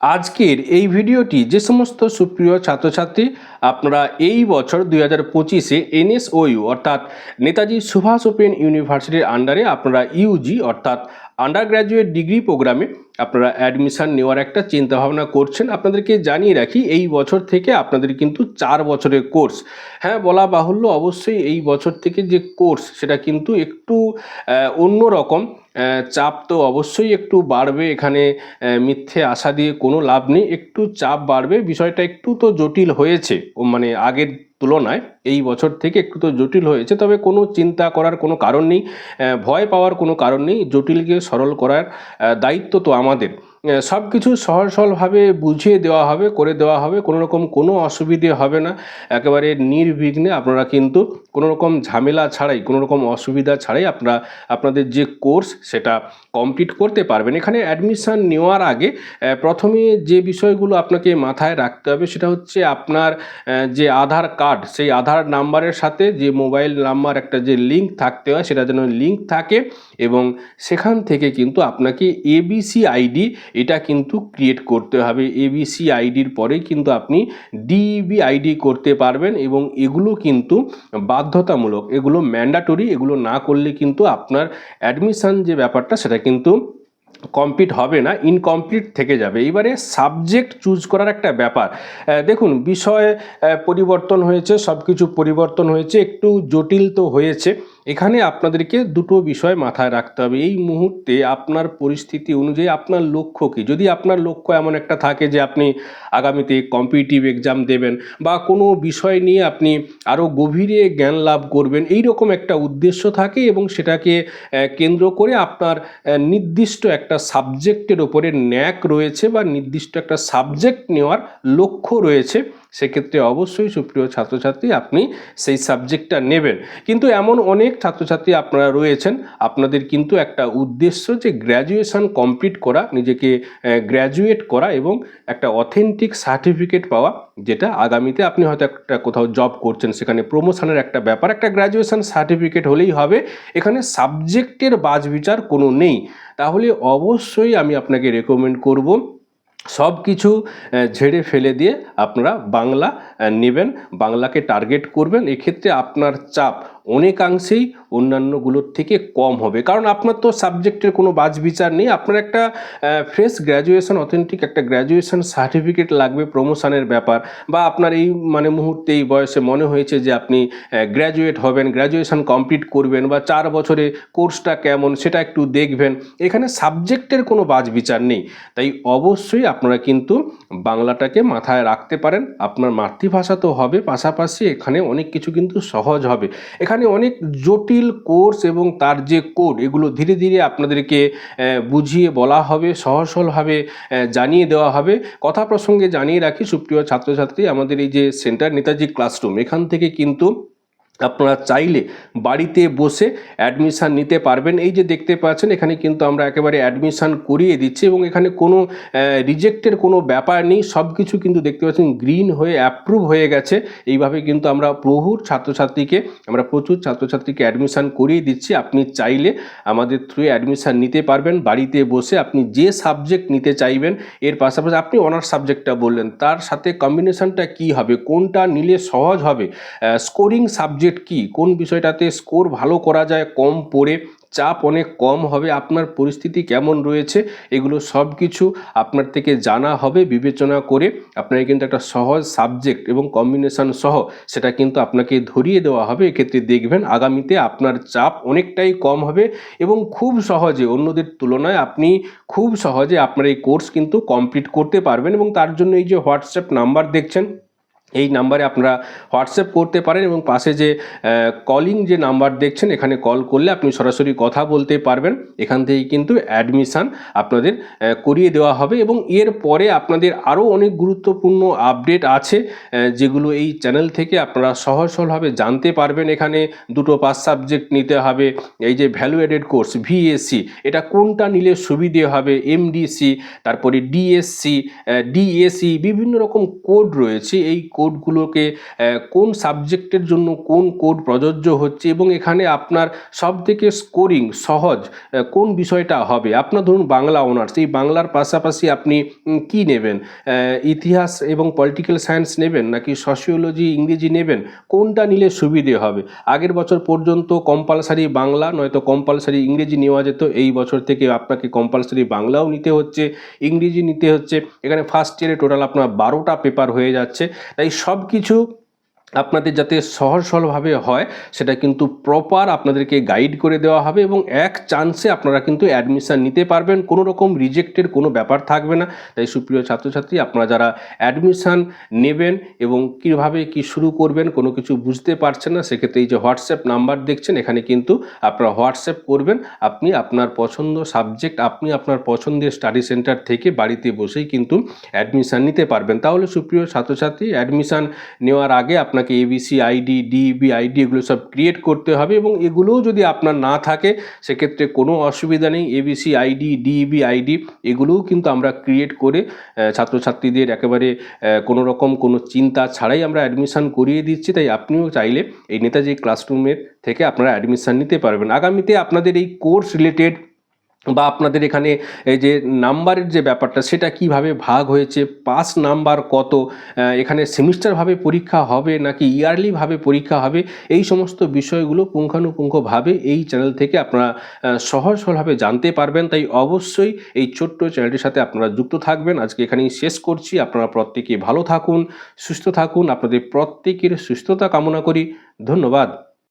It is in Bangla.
আজকের এই ভিডিওটি যে সমস্ত সুপ্রিয় ছাত্রছাত্রী, আপনারা এই বছর দুই হাজার পঁচিশে এনএসওইউ অর্থাৎ নেতাজি সুভাষ ওপেন ইউনিভার্সিটির আন্ডারে আপনারা ইউজি অর্থাৎ আন্ডার গ্র্যাজুয়েট ডিগ্রি প্রোগ্রামে আপনারা অ্যাডমিশন নেওয়ার একটা চিন্তাভাবনা করছেন। আপনাদেরকে জানিয়ে রাখি, এই বছর থেকে আপনাদের কিন্তু চার বছরের কোর্স। হ্যাঁ বলা বাহুল্য অবশ্যই এই বছর থেকে যে কোর্স, সেটা কিন্তু একটু অন্য রকম চাপ তো অবশ্যই একটু বাড়বে এখানে মিথ্যে আশা দিয়ে কোনো লাভ নেই। একটু চাপ বাড়বে, বিষয়টা একটু তো জটিল হয়েছে মানে আগের তুলনায় এই বছর থেকে একটু তো জটিল হয়েছে, তবে কোনো চিন্তা করার কোনো কারণ নেই ভয় পাওয়ার কোনো কারণ নেই, জটিলকে সরল করার দায়িত্ব তো আমাদের। সব কিছু সহজ সরলভাবে বুঝিয়ে দেওয়া হবে, করে দেওয়া হবে কোনো রকম কোনো অসুবিধে হবে না। একেবারে নির্বিঘ্নে আপনারা কিন্তু কোনো রকম ঝামেলা ছাড়াই কোনো রকম অসুবিধা ছাড়াই আপনারা, আপনাদের যে কোর্স সেটা কমপ্লিট করতে পারবেন। এখানে অ্যাডমিশান নেওয়ার আগে প্রথমে যে বিষয়গুলো আপনাকে মাথায় রাখতে হবে সেটা হচ্ছে আপনার যে আধার কার্ড, সেই আধার নাম্বারের সাথে যে মোবাইল নাম্বার একটা যে লিঙ্ক থাকতে হয় সেটা যেন লিঙ্ক থাকে এবং সেখান থেকে কিন্তু আপনাকে এবিসি আইডি এটা কিন্তু ক্রিয়েট করতে হবে এবিসি আইডির পরে কিন্তু আপনি ডিবি আইডি করতে পারবেন এবং এগুলো কিন্তু বাধ্যতামূলক, এগুলো ম্যান্ডাটরি এগুলো না করলে কিন্তু আপনার অ্যাডমিশান যে ব্যাপারটা সেটা কিন্তু কমপ্লিট হবে না ইনকমপ্লিট থেকে যাবে। এবারে সাবজেক্ট চুজ করার একটা ব্যাপার। দেখুন, বিষয় পরিবর্তন হয়েছে সব কিছু পরিবর্তন হয়েছে, একটু জটিল তো হয়েছে। এখানে আপনাদেরকে দুটো বিষয় মাথায় রাখতে হবে। এই মুহূর্তে আপনার পরিস্থিতি অনুযায়ী আপনার লক্ষ্য কী? যদি আপনার লক্ষ্য এমন একটা থাকে যে আপনি আগামীতে কম্পিটিটিভ এক্সাম দেবেন বা কোনো বিষয় নিয়ে আপনি আরও গভীরে জ্ঞান লাভ করবেন এই রকম একটা উদ্দেশ্য থাকে এবং সেটাকে কেন্দ্র করে আপনার নির্দিষ্ট একটা সাবজেক্টের ওপরে ন্যাক রয়েছে বা নির্দিষ্ট একটা সাবজেক্ট নেওয়ার লক্ষ্য রয়েছে। সেক্ষেত্রে অবশ্যই সুপ্রিয় ছাত্রছাত্রী আপনি সেই সাবজেক্টটা নেবেন। কিন্তু এমন অনেক ছাত্রছাত্রী আপনারা রয়েছেন, আপনাদের কিন্তু একটা উদ্দেশ্য যে গ্র্যাজুয়েশন কমপ্লিট করা, নিজেকে গ্র্যাজুয়েট করা এবং একটা অথেন্টিক সার্টিফিকেট পাওয়া, যেটা আগামীতে আপনি হয়তো একটা কোথাও জব করছেন, সেখানে প্রমোশনের একটা ব্যাপার, একটা গ্র্যাজুয়েশন সার্টিফিকেট হলেই হবে। এখানে সাবজেক্টের বাজ বিচার কোনো নেই। তাহলে অবশ্যই আমি আপনাকে রেকমেন্ড করব সব কিছু ঝেড়ে ফেলে দিয়ে আপনারা বাংলা নেবেন। বাংলাকে টার্গেট করবেন। এক্ষেত্রে আপনার চাপ অনেকাংশেই অন্যান্যগুলোর থেকে কম হবে। কারণ আপনার তো সাবজেক্টের কোনো বাজ বিচার নেই। আপনার একটা ফ্রেশ গ্র্যাজুয়েশন অথেন্টিক একটা গ্র্যাজুয়েশন সার্টিফিকেট লাগবে প্রমোশনের ব্যাপার। বা আপনার এই মানে মুহূর্তে এই বয়সে মনে হয়েছে যে আপনি গ্র্যাজুয়েট হবেন গ্র্যাজুয়েশন কমপ্লিট করবেন বা চার বছরে কোর্সটা কেমন সেটা একটু দেখবেন। এখানে সাবজেক্টের কোনো বাজ বিচার নেই। তাই অবশ্যই আপনারা কিন্তু বাংলাটাকে মাথায় রাখতে পারেন। আপনার মাতৃভাষা তো হবে, পাশাপাশি এখানে অনেক কিছু কিন্তু সহজ হবে। এখানে অনেক জটিল কোর্স এবং তার যে কোড, এগুলো ধীরে ধীরে আপনাদেরকে বুঝিয়ে বলা হবে, সহসলভাবে জানিয়ে দেওয়া হবে। কথা প্রসঙ্গে জানিয়ে রাখি, সুপ্রিয় ছাত্রছাত্রী, আমাদের এই যে সেন্টার নেতাজি ক্লাসরুম, এখান থেকে কিন্তু আপনারা চাইলে বাড়িতে বসে অ্যাডমিশান নিতে পারবেন। এই যে দেখতে পাচ্ছেন, এখানে কিন্তু আমরা একেবারে অ্যাডমিশান করিয়ে দিচ্ছি এবং এখানে কোনো রিজেক্টের কোনো ব্যাপার নেই। সব কিছু কিন্তু দেখতে পাচ্ছেন গ্রিন হয়ে অ্যাপ্রুভ হয়ে গেছে। এইভাবে কিন্তু আমরা প্রভুর ছাত্রছাত্রীকে, আমরা প্রচুর ছাত্রছাত্রীকে অ্যাডমিশান করিয়ে দিচ্ছি। আপনি চাইলে আমাদের থ্রু অ্যাডমিশান নিতে পারবেন। বাড়িতে বসে আপনি যে সাবজেক্ট নিতে চাইবেন, এর পাশাপাশি আপনি অনার্স সাবজেক্টটা বললেন। তার সাথে কম্বিনেশনটা কি হবে? কোনটা নিলে সহজ হবে? স্কোরিং সাবজেক্ট কি? কোন বিষয়টাতে স্কোর ভালো করা যায়, কম পড়ে, চাপ অনেক কম হবে, আপনার পরিস্থিতি কেমন রয়েছে, এগুলো সব কিছু আপনার থেকে জানা হবে, বিবেচনা করে আপনাকে কিন্তু একটা সহজ সাবজেক্ট এবং কম্বিনেশন সহ সেটা কিন্তু আপনাকে ধরিয়ে দেওয়া হবে। এক্ষেত্রে দেখবেন আগামীতে আপনার চাপ অনেকটাই কম হবে এবং খুব সহজে অন্যদের তুলনায় আপনি খুব সহজে আপনার এই কোর্স কিন্তু কমপ্লিট করতে পারবেন এবং তার জন্য এই যে হোয়াটসঅ্যাপ নাম্বার দেখছেন এই নাম্বারে আপনারা হোয়াটসঅ্যাপ করতে পারেন এবং পাশে যে কলিং যে নাম্বার দেখছেন, এখানে কল করলে আপনি সরাসরি কথা বলতে পারবেন। এখান থেকেই কিন্তু অ্যাডমিশান আপনাদের করিয়ে দেওয়া হবে এবং এর পরে আপনাদের আরও অনেক গুরুত্বপূর্ণ আপডেট আছে যেগুলো এই চ্যানেল থেকে আপনারা সহজ সরলভাবে জানতে পারবেন। এখানে দুটো পাস সাবজেক্ট নিতে হবে, এই যে ভ্যালু এডেড কোর্স ভিএসসি এটা কোনটা নিলে সুবিধে হবে এমডিসি তারপরে ডিএসসি ডিএসি বিভিন্ন রকম কোড রয়েছে। এই কোডগুলোকে কোন সাবজেক্টের জন্য কোন কোড প্রযোজ্য হচ্ছে এবং এখানে আপনার সব থেকে স্কোরিং সহজ কোন বিষয়টা হবে? আপনার ধরুন বাংলা অনার্স এই বাংলার পাশাপাশি আপনি কি নেবেন? ইতিহাস এবং পলিটিক্যাল সায়েন্স নেবেন নাকি সোশিওলজি ইংরেজি নেবেন? কোনটা নিলে সুবিধে হবে? আগের বছর পর্যন্ত কম্পালসারি বাংলা, নয়তো কম্পালসারি ইংরেজি নেওয়া যেত, এই বছর থেকে আপনাকে কম্পালসারি বাংলাও নিতে হচ্ছে, ইংরেজি নিতে হচ্ছে। এখানে ফার্স্ট ইয়ারে টোটাল আপনার বারোটা পেপার হয়ে যাচ্ছে। তাই সব কিছু আপনাদের যাতে সহজ সরলভাবে হয়, সেটা কিন্তু প্রপার আপনাদেরকে গাইড করে দেওয়া হবে এবং এক চান্সে আপনারা কিন্তু অ্যাডমিশান নিতে পারবেন। কোনো রকম রিজেক্টের কোনো ব্যাপার থাকবে না। তাই সুপ্রিয় ছাত্রছাত্রী, আপনারা যারা অ্যাডমিশান নেবেন এবং কীভাবে কি শুরু করবেন, কোনো কিছু বুঝতে পারছেন না, সেক্ষেত্রে এই যে হোয়াটসঅ্যাপ নাম্বার দেখছেন, এখানে কিন্তু আপনারা হোয়াটসঅ্যাপ করবেন। আপনি আপনার পছন্দ সাবজেক্ট আপনি আপনার পছন্দের স্টাডি সেন্টার থেকে বাড়িতে বসেই কিন্তু অ্যাডমিশান নিতে পারবেন। তাহলে সুপ্রিয় ছাত্রছাত্রী অ্যাডমিশান নেওয়ার আগে আপনাকে এবিসি আইডি ডিবি আইডি এগুলো সব ক্রিয়েট করতে হবে এবং এগুলোও যদি আপনার না থাকে, সেক্ষেত্রে কোনো অসুবিধা নেই। এবিসি আইডি ডিবি আইডি এগুলোও কিন্তু আমরা ক্রিয়েট করে ছাত্রছাত্রীদের একেবারে কোনো রকম কোনো চিন্তা ছাড়াই আমরা অ্যাডমিশান করিয়ে দিচ্ছি। তাই আপনিও চাইলে এই নেতাজি ক্লাসরুমের থেকে আপনারা অ্যাডমিশান নিতে পারবেন। আগামীতে আপনাদের এই কোর্স রিলেটেড বা আপনাদের এখানে এই যে নাম্বারের যে ব্যাপারটা, সেটা কীভাবে ভাগ হয়েছে, পাস নাম্বার কত এখানে সেমিস্টারভাবে পরীক্ষা হবে নাকি ইয়ারলিভাবে পরীক্ষা হবে, এই সমস্ত বিষয়গুলো পুঙ্খানুপুঙ্খভাবে এই চ্যানেল থেকে আপনারা সহজ সরলভাবে জানতে পারবেন। তাই অবশ্যই এই ছোট্ট চ্যানেলটির সাথে আপনারা যুক্ত থাকবেন। আজকে এখানেই শেষ করছি। আপনারা প্রত্যেকে ভালো থাকুন, সুস্থ থাকুন। আপনাদের প্রত্যেকের সুস্থতা কামনা করি। ধন্যবাদ।